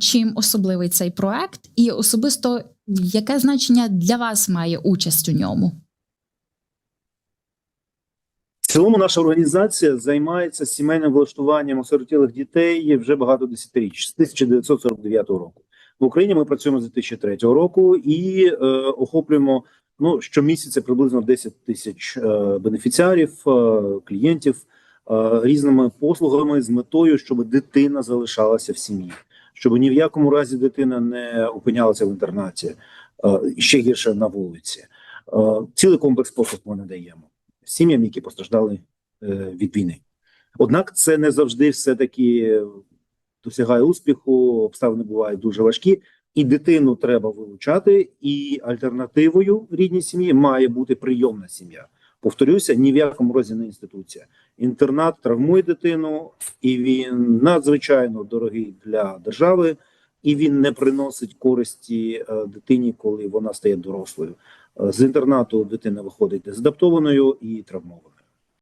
чим особливий цей проект, і особисто яке значення для вас має участь у ньому? В цілому наша організація займається сімейним влаштуванням осиротілих дітей вже багато десятиріч з 1949 року. В Україні ми працюємо з 2003 року і е, охоплюємо ну щомісяця приблизно 10 тисяч е, бенефіціарів, е, клієнтів е, різними послугами з метою, щоб дитина залишалася в сім'ї, щоб ні в якому разі дитина не опинялася в інтернаті, е, ще гірше на вулиці. Е, цілий комплекс послуг ми надаємо сім'ям, які постраждали е, від війни. Однак це не завжди все таки досягає успіху, обставини бувають дуже важкі, і дитину треба вилучати. І альтернативою рідній сім'ї має бути прийомна сім'я. Повторюся, ні в якому разі не інституція. Інтернат травмує дитину, і він надзвичайно дорогий для держави, і він не приносить користі е, дитині, коли вона стає дорослою. Е, З інтернату дитина виходить дезадаптованою і травмованою.